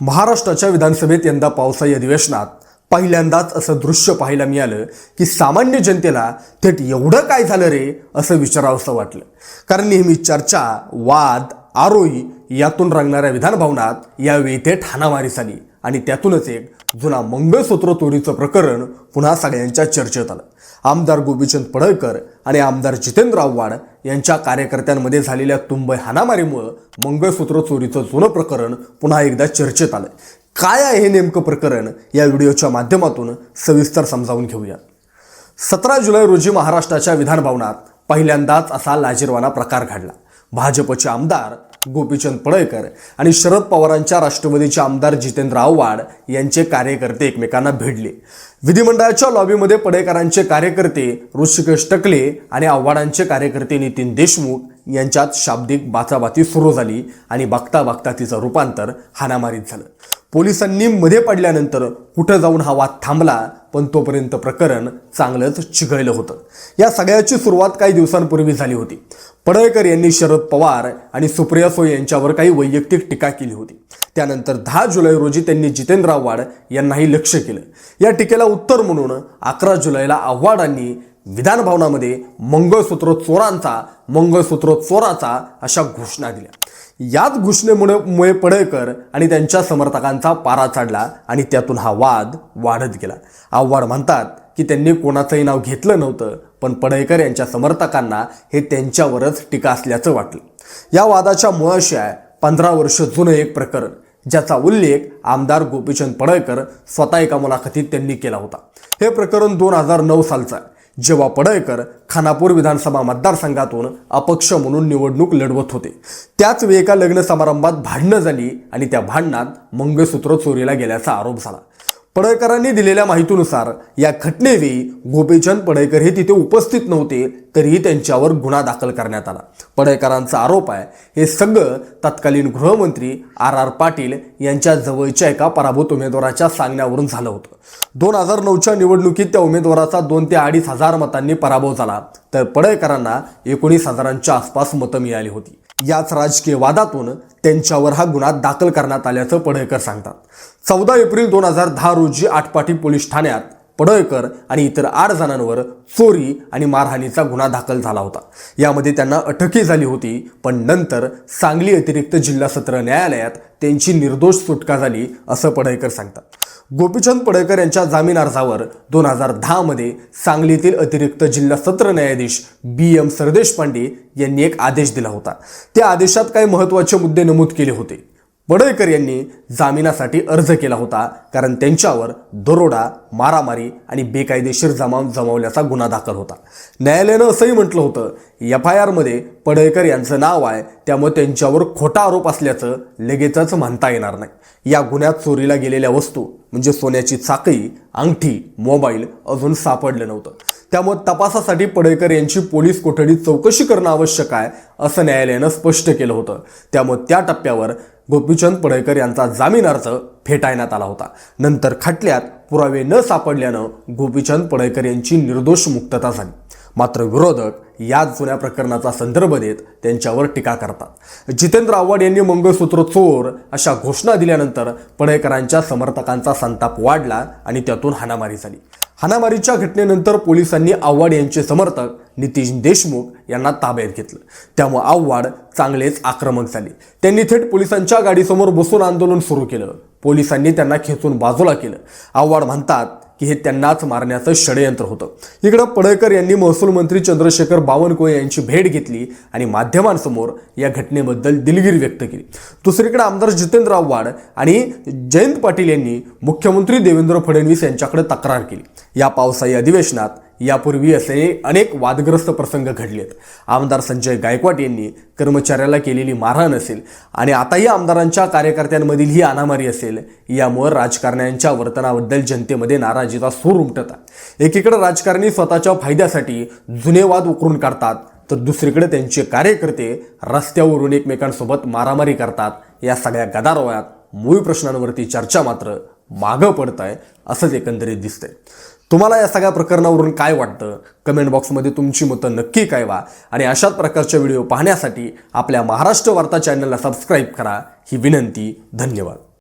महाराष्ट्राच्या विधानसभेत यंदा पावसाळी अधिवेशनात पहिल्यांदाच असं दृश्य पाहायला मिळालं की सामान्य जनतेला थेट एवढं काय झालं रे असं विचारावंसं वाटलं. कारण नेहमी चर्चा वाद आरोही यातून रंगणाऱ्या विधानभवनात यावेळी थेट हाणामारी झाली. आणि त्यातूनच एक जुना मंगळसूत्र चोरीचं प्रकरण पुन्हा सगळ्यांच्या चर्चेत आलं. आमदार गोपीचंद पडळकर आणि आमदार जितेंद्र आव्हाड यांच्या कार्यकर्त्यांमध्ये झालेल्या तुंबई हाणामारीमुळं मंगळसूत्र चोरीचं जुनं प्रकरण पुन्हा एकदा चर्चेत आलं काय आहे हे नेमकं प्रकरण? या व्हिडिओच्या माध्यमातून सविस्तर समजावून घेऊया. सतरा जुलै रोजी महाराष्ट्राच्या विधानभवनात पहिल्यांदाच असा लाजीरवाना प्रकार घडला. भाजपचे आमदार गोपीचंद पडळकर आणि शरद पवारांच्या राष्ट्रवादीचे आमदार जितेंद्र आव्हाड यांचे कार्यकर्ते एकमेकांना भिडले विधिमंडळाच्या लॉबीमध्ये पडळकरांचे कार्यकर्ते ऋषिकेश टकले आणि आव्हाडांचे कार्यकर्ते नितीन देशमुख यांच्यात शाब्दिक बाचाबाची सुरू झाली आणि बघता बघता तिचं रूपांतर हाणामारीत झालं. पोलिसांनी मध्ये पडल्यानंतर कुठं जाऊन हा वाद थांबला पण तोपर्यंत प्रकरण चांगलंच चिघळलं होतं. या सगळ्याची सुरुवात काही दिवसांपूर्वी झाली होती. पडळकर यांनी शरद पवार आणि सुप्रिया सोय यांच्यावर काही वैयक्तिक टीका केली होती. त्यानंतर दहा जुलै रोजी त्यांनी जितेंद्र आव्हाड यांनाही लक्ष केलं. या टीकेला उत्तर म्हणून अकरा जुलैला आव्हाडांनी विधानभवनामध्ये मंगळसूत्र चोरांचा मंगळसूत्र चोराचा अशा घोषणा दिल्या. याच घोषणेमुळे मुळे पडळकर आणि त्यांच्या समर्थकांचा पारा चढला आणि त्यातून हा वाद वाढत गेला. आव्हाड म्हणतात की त्यांनी कोणाचंही नाव घेतलं नव्हतं पण पडळकर यांच्या समर्थकांना हे त्यांच्यावरच टीका असल्याचं वाटलं. या वादाच्या मुळाशिवाय पंधरा वर्ष जुनं एक प्रकरण ज्याचा उल्लेख आमदार गोपीचंद पडळकर स्वतः एका मुलाखतीत त्यांनी केला होता. हे प्रकरण दोन हजार नऊ सालचं आहे जेव्हा पडळकर खानापूर विधानसभा मतदारसंघातून अपक्ष म्हणून निवडणूक लढवत होते. त्याच वेळी एका लग्न समारंभात भांडणं झाली आणि त्या भांडणात मंगळसूत्र चोरीला गेल्याचा आरोप झाला. पडळकरांनी दिलेल्या माहितीनुसार या घटनेवेळी गोपीचंद पडळकर हे तिथे उपस्थित नव्हते तरीही त्यांच्यावर गुन्हा दाखल करण्यात आला. पडळकरांचा आरोप आहे हे सगळं तत्कालीन गृहमंत्री आर आर पाटील यांच्या जवळच्या एका पराभूत उमेदवाराच्या सांगण्यावरून झालं होतं. दोन हजार नऊच्या निवडणुकीत त्या उमेदवाराचा दोन ते अडीच हजार मतांनी पराभव झाला. तर पडळकरांना एकोणीस हजारांच्या आसपास मतं मिळाली होती. याच राजकीय वादातून त्यांच्यावर हा गुन्हा दाखल करण्यात आल्याचं पडळकर सांगतात. चौदा एप्रिल दोन हजार दहा रोजी आटपाटी पोलीस ठाण्यात पडळकर आणि इतर आठ जणांवर चोरी आणि मारहाणीचा गुन्हा दाखल झाला होता. यामध्ये त्यांना अटकही झाली होती पण नंतर सांगली अतिरिक्त जिल्हा सत्र न्यायालयात त्यांची निर्दोष सुटका झाली असं पडळकर सांगतात. गोपीचंद पडळकर यांच्या जामीन अर्जावर दोन हजार दहामध्ये सांगलीतील अतिरिक्त जिल्हा सत्र न्यायाधीश बी एम सरदेश पांडे यांनी एक आदेश दिला होता. त्या आदेशात काही महत्त्वाचे मुद्दे नमूद केले होते. पडळकर यांनी जामिनासाठी अर्ज केला होता कारण त्यांच्यावर दरोडा मारामारी आणि बेकायदेशीर जमाव जमावल्याचा गुन्हा दाखल होता. न्यायालयानं असंही म्हटलं होतं एफ आय आरमध्ये पडळकर यांचं नाव आहे त्यामुळे त्यांच्यावर खोटा आरोप असल्याचं लगेचच म्हणता येणार नाही. या गुन्ह्यात चोरीला गेलेल्या वस्तू म्हणजे सोन्याची चाकई अंगठी मोबाईल अजून सापडलं नव्हतं. त्यामुळे तपासासाठी पडळकर यांची पोलीस कोठडीत चौकशी करणं आवश्यक आहे असं न्यायालयानं स्पष्ट केलं होतं. त्यामुळे त्या टप्प्यावर गोपीचंद पडळकर यांचा जामीन अर्ज फेटाळण्यात आला होता. नंतर खटल्यात पुरावे न सापडल्यानं गोपीचंद पडळकर यांची निर्दोष मुक्तता झाली. मात्र विरोधक याच जुन्या प्रकरणाचा संदर्भ देत त्यांच्यावर टीका करतात. जितेंद्र आव्हाड यांनी मंगळसूत्र चोर अशा घोषणा दिल्यानंतर पडळकरांच्या समर्थकांचा संताप वाढला आणि त्यातून हाणामारी झाली. हाणामारीच्या घटनेनंतर पोलिसांनी आव्हाड यांचे समर्थक नितीश देशमुख यांना ताब्यात घेतलं. त्यामुळे आव्हाड चांगलेच आक्रमक झाले. त्यांनी थेट पोलिसांच्या गाडीसमोर बसून आंदोलन सुरू केलं. पोलिसांनी त्यांना खेचून बाजूला केलं. आव्हाड म्हणतात की हे त्यांनाच मारण्याचं षडयंत्र होतं. इकडं पडळकर यांनी महसूल मंत्री चंद्रशेखर बावनकुळे यांची भेट घेतली आणि माध्यमांसमोर या घटनेबद्दल दिलगिरी व्यक्त केली. दुसरीकडे आमदार जितेंद्र आव्हाड आणि जयंत पाटील यांनी मुख्यमंत्री देवेंद्र फडणवीस यांच्याकडे तक्रार केली. या पावसाळी अधिवेशनात यापूर्वी असे अनेक वादग्रस्त प्रसंग घडलेत. आमदार संजय गायकवाड यांनी कर्मचाऱ्याला केलेली मारहाण असेल आणि आताही आमदारांच्या कार्यकर्त्यांमधील ही अनामारी असेल यामुळे राजकारण्यांच्या वर्तनाबद्दल जनतेमध्ये नाराजीचा सूर उमटत आहे. एकीकडे राजकारणी स्वतःच्या फायद्यासाठी जुने वाद उकरून काढतात तर दुसरीकडे त्यांचे कार्यकर्ते रस्त्यावरून एकमेकांसोबत मारामारी करतात. या सगळ्या गदारोळात मूळ प्रश्नांवरती चर्चा मात्र मागं पडत आहे असंच एकंदरीत दिसतंय. तुम्हाला या सगळ्या प्रकरणावरून काय वाटतं? कमेंट बॉक्समध्ये तुमची मतं नक्की कळवा. आणि अशाच प्रकारच्या व्हिडिओ पाहण्यासाठी आपल्या महाराष्ट्र वार्ता चॅनलला सबस्क्राईब करा. ही विनंती धन्यवाद.